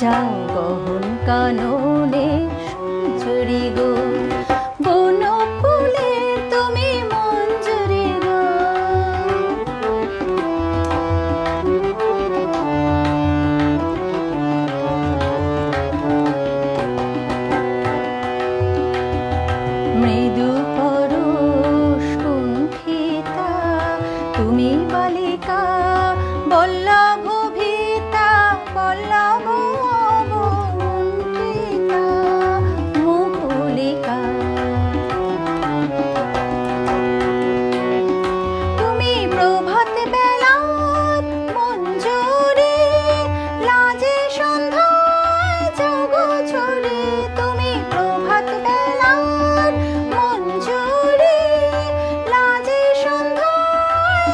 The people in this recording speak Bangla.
যাও গহন কানো।